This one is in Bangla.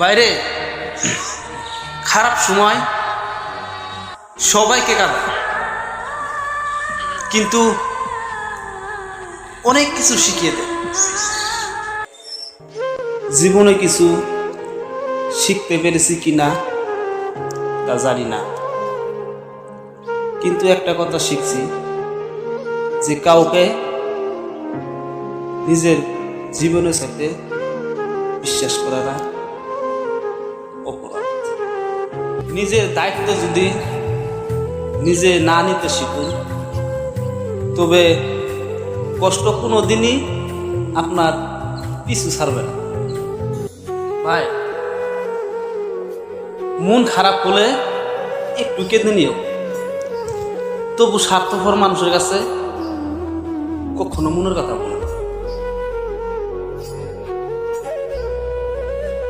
বাইরে খারাপ সময় সবাইকে কাঁদে। কিন্তু অনেক কিছু শিখিয়ে দেয়। জীবনে কিছু শিখতে পেরেছি কি না, তা জানি না। কিন্তু একটা কথা শিখছি, যে কাউকে নিজের জীবনের সাথে বিশ্বাস করাটা নিজের দায়িত্ব যদি নিজে না নিতে শিখুন, তবে কষ্ট কোনো দিনই আপনার পিছু ছাড়বে না। ভাই, মন খারাপ হলে একটু কেঁদে নিও। তবু স্বার্থপর মানুষের কাছে কখনো মনের কথা বলো